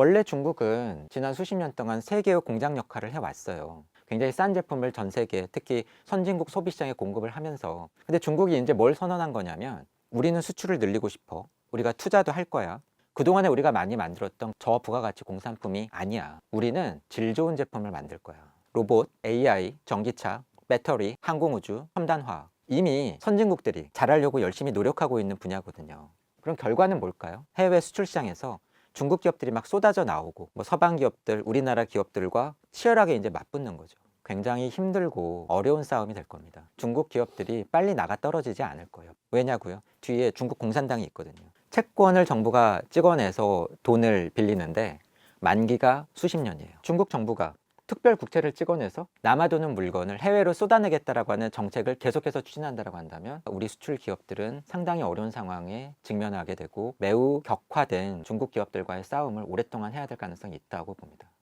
원래 중국은 지난 수십 년 동안 세계의 공장 역할을 해왔어요. 굉장히 싼 제품을 전 세계, 특히 선진국 소비시장에 공급을 하면서. 근데 중국이 이제 뭘 선언한 거냐면 우리는 수출을 늘리고 싶어. 우리가 투자도 할 거야. 그동안에 우리가 많이 만들었던 저부가가치 공산품이 아니야. 우리는 질 좋은 제품을 만들 거야. 로봇, AI, 전기차, 배터리, 항공우주, 첨단화학. 이미 선진국들이 잘하려고 열심히 노력하고 있는 분야거든요. 그럼 결과는 뭘까요? 해외 수출 시장에서 중국 기업들이 막 쏟아져 나오고 뭐 서방 기업들, 우리나라 기업들과 치열하게 이제 맞붙는 거죠. 굉장히 힘들고 어려운 싸움이 될 겁니다. 중국 기업들이 빨리 나가 떨어지지 않을 거예요. 왜냐고요? 뒤에 중국 공산당이 있거든요. 채권을 정부가 찍어내서 돈을 빌리는데 만기가 수십 년이에요. 중국 정부가 특별 국채를 찍어내서 남아도는 물건을 해외로 쏟아내겠다라고 하는 정책을 계속해서 추진한다라고 한다면 우리 수출 기업들은 상당히 어려운 상황에 직면하게 되고 매우 격화된 중국 기업들과의 싸움을 오랫동안 해야 될 가능성이 있다고 봅니다.